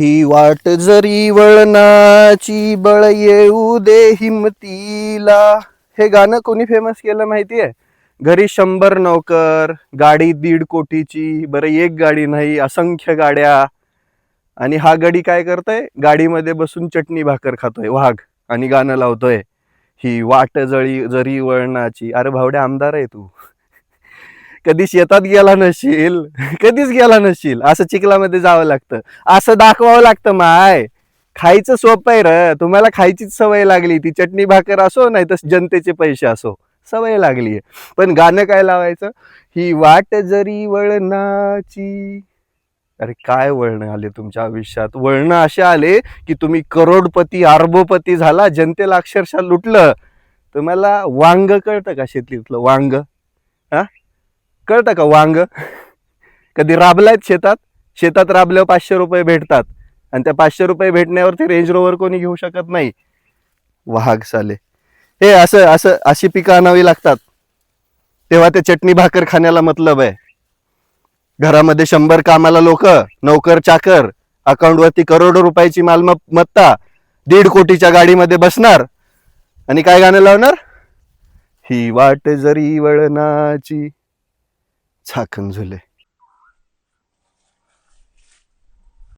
ही वाट जरी वळणाची बळ येऊ दे हिमतीला. हे गाणं कोणी फेमस केलं माहितीये? घरी शंभर नौकर गाडी दीड कोटीची बरं एक गाडी नाही असंख्य गाड्या. आणि हा गडी काय करतोय? गाडीमध्ये बसून चटणी भाकर खातोय वाघ आणि गाणं लावतोय. ही वाट जळी जरी वळणाची. अरे भावड्या आमदार आहे तू. कधी शेतात गेला नसशील कधीच गेला नसशील असं चिखलामध्ये जावं लागतं. असं दाखवावं लागतं माय. खायचं सोपं आहे र. तुम्हाला खायचीच सवय लागली. ती चटणी भाकर असो नाही तर जनतेचे पैसे असो. सवय लागली पण गाणं काय लावायचं? ही वाट जरी वळणाची. अरे काय वळणं आले तुमच्या आयुष्यात? वळणं असे आले की तुम्ही करोडपती अर्बोपती झाला जनतेला अक्षरशः लुटलं. तुम्हाला वांग कळतं का शेतीतलं वांग? हा? कळतं का वांग? कधी राबलायत शेतात? शेतात राबल्यावर पाचशे रुपये भेटतात. आणि त्या पाचशे रुपये भेटण्यावरती रेंज रोवर कोणी घेऊ शकत नाही. वाघ साले. हे असं असं अशी पिकं आणावी लागतात. तेव्हा ते चटणी भाकर खाण्याला मतलब आहे. घरामध्ये शंभर कामाला लोक नोकर चाकर अकाउंटवरती करोडो रुपयाची मालमत्ता दीड कोटीच्या गाडीमध्ये बसणार. आणि काय गाणं लावणार? ही वाट जरी वळणाची झाकण झुले